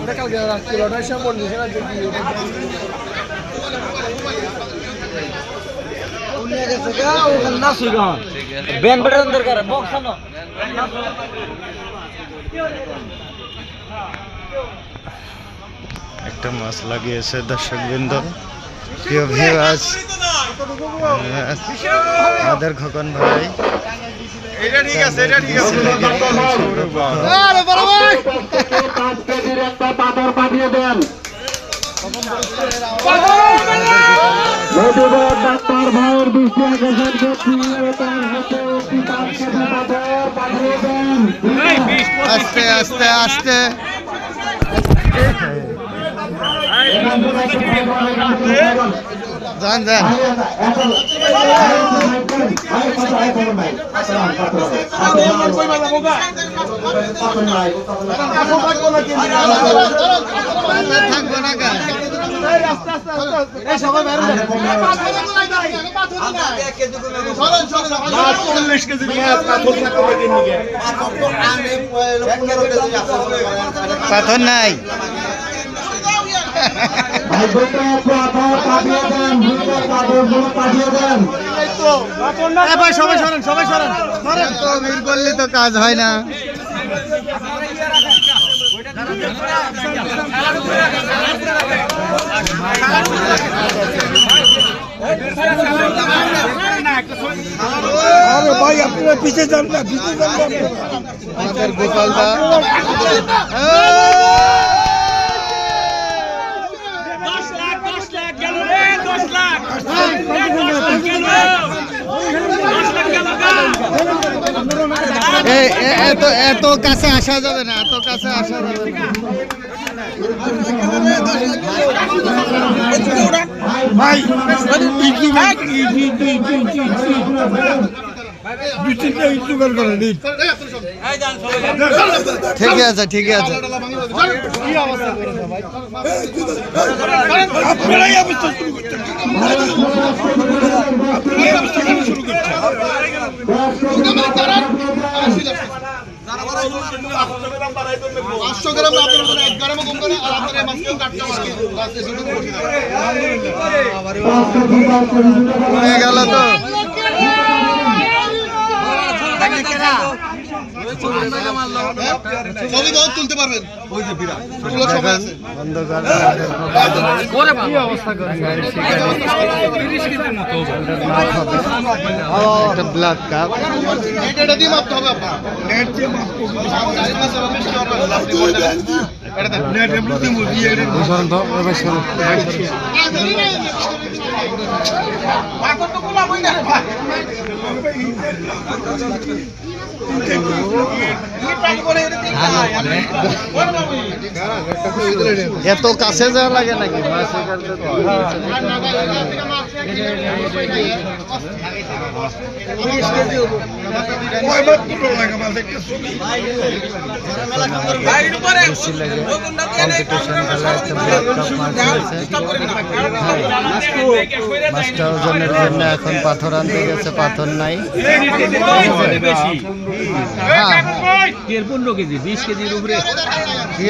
ওটা কালকে রাত্রে ওটার সময় আনো একটা মাছ লাগিয়েছে দর্শক বৃন্দ প্রিয় ভিউয়ার্স আমাদের খোকন ভাই। এটা ঠিক আছে এটা ঠিক আছে। আরে বড় ভাই। আস্তে আস্তে আস্তে। পাথর পাথর নাই ভাই সবাই সরেন সবাই সরেন তো ভিড় করলে তো কাজ হয় না। আরে ভাই আপনারা পিছে যান না পিছে যান না। আমাদের গোপাল দা এই এ- এত এত কাছে আসা যাবে না এত কাছে আসা যাবে না। ভাই দুই তিনটা ইটু ঠিক আছে ঠিক আছে। আপনারাই অবস্থা শুরু করছেন আপনারাই অবস্থা শুরু করছেন পাঁচশো গ্রাম আপনার এক গ্রামও কম করে আর আপনার এই মাছকেও কাটতে হয়ে গেল তো? ছবি বহুত তুলতে পারবেন। ওই যে বিরাট তুলার সময় আছে অন্ধকার আমাদের একটা ব্ল্যাক কাপ। এটা দিয়ে মাপতে হবে আপনার। নেট দিয়ে মাপতে হবে। চার করে এটা নেট এমনি মুরগি এটা যাওয়া লাগে নাকি মাছ শিকার করতে? বেশি লাগে কম্পিটিশন ব্ল্যাক কাপ মাছ হয়েছে মাছটা ওজনের জন্য এখন পাথর আনতে গেছে পাথর নাই। হ্যাঁ। পনেরো কেজি? বিশ কেজির উপরে? কি?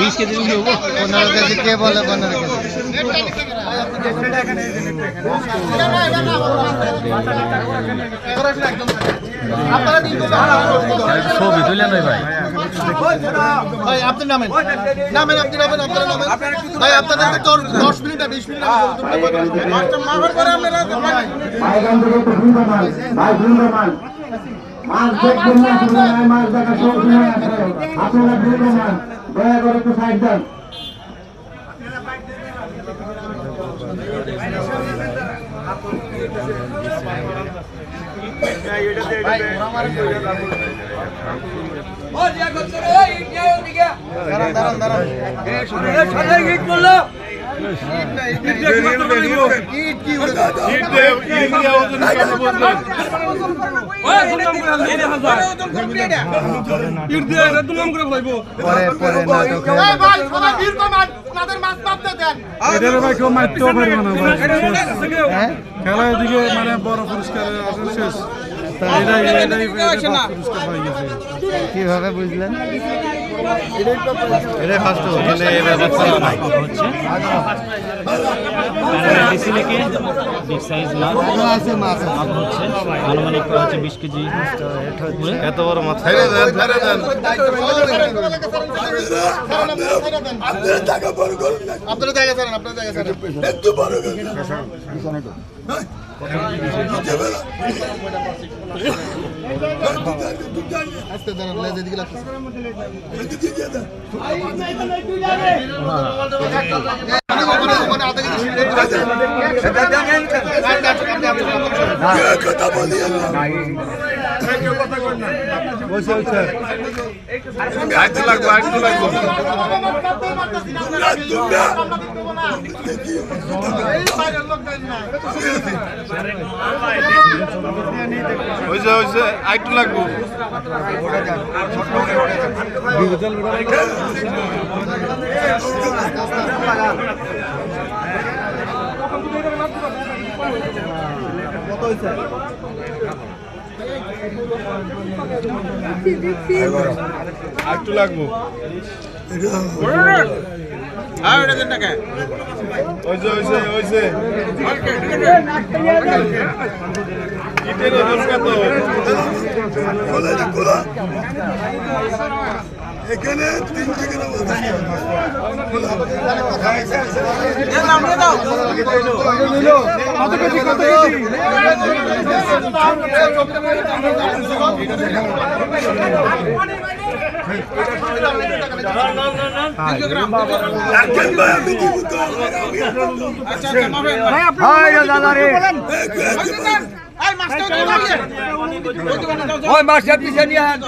বিশ কেজির উপরে হব? পনেরো কেজি। কে বলে পনেরো কেজি? ছবি তুলে নয় ভাই। ভাই আপনি নামেন। নামেন আপনি নামেন আপনারা নামেন। ভাই আপনাদের তো দশ মিনিট আর বিশ মিনিট করে আপনারা মাছ দেখবেন না নয় মাছ দেখা সব সময় আছে আপনারা ভিন্ন মাল দয়া করে একটু সাইড দেন। পরে পরে নাটক হয়ে হ্যাঁ খেলা এদিকে মানে বড় পুরস্কার শেষ কীভাবে বুঝলেন? এটাই ফার্স্ট হচ্ছে। আনুমানিক হচ্ছে বিশ কেজি। এত বড় মাছ আপনারা জায়গা ছাড়েন আপনারা জায়গা ছাড়েন। আস্তে দাঁড়ান এদিকে লাগতেছে ওখানে আসুন, আপনি আসুন, আপনি আসুন। আইতে লাগবে হইছে হইছে ইটের ওজন কত এখানে তিন থেকে ওই মাছটা পিছিয়ে নিয়ে আয়।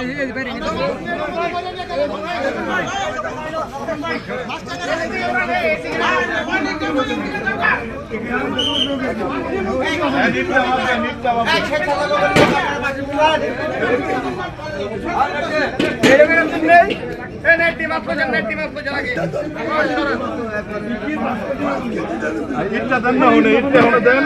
ইটটা দেন না হুনে ইটটা হুনে দেন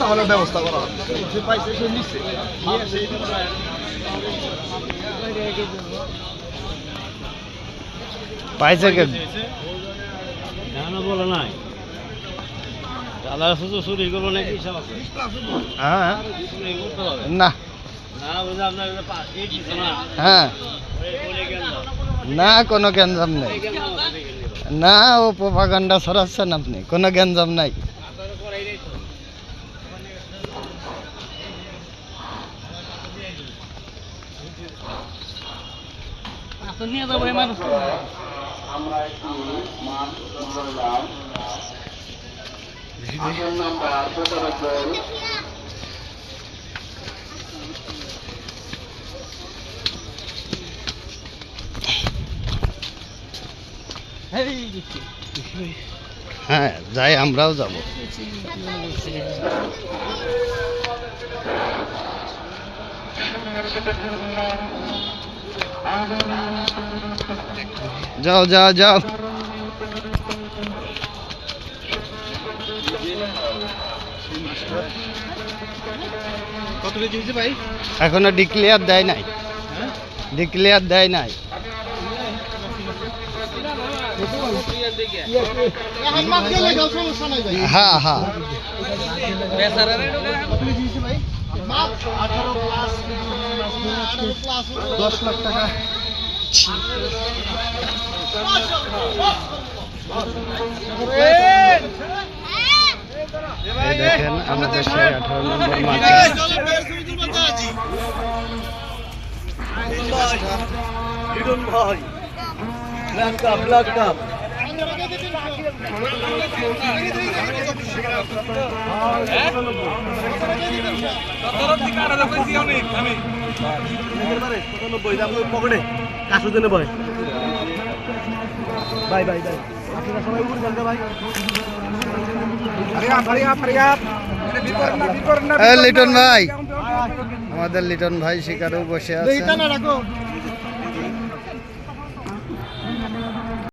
তাহলে ব্যবস্থা করা হবে। যে পাইছে সে নিচ্ছে পাইছে কে? জানা বলে নাই। দাদা শুধু চুরি করব নাকি হ্যাঁ। না। হ্যাঁ? না, কোনো গ্যাঞ্জাম নেই? না, ও প্রোপাগান্ডা ছড়াচ্ছেন আপনি, কোনো গ্যাঞ্জাম নাই আপনারা করাই নাই তো। আচ্ছা, নিয়ে যাব এই মানুষ হ্যাঁ যাই আমরাও যাব। যাও যাও যাও। কত কেজি হয়েছে ভাই? এখনও ডিক্লেয়ার দেয় নাই। ডিক্লেয়ার দেয় নাই এখন মাছ গেলে গেল সমস্যা নাই ভাই হ্যাঁ হ্যাঁ কত কেজি হয়েছে ভাই মাছ আঠারো প্লাস আঠারো প্লাস দশ লাখ টাকা এই দেখেন আমাদের সেই আঠারো নম্বর মাঠ লিটন ভাই দিনে ভাই বাই বাই বাই এ লিটন ভাই। আমাদের লিটন ভাই শিকারেও বসে আছে।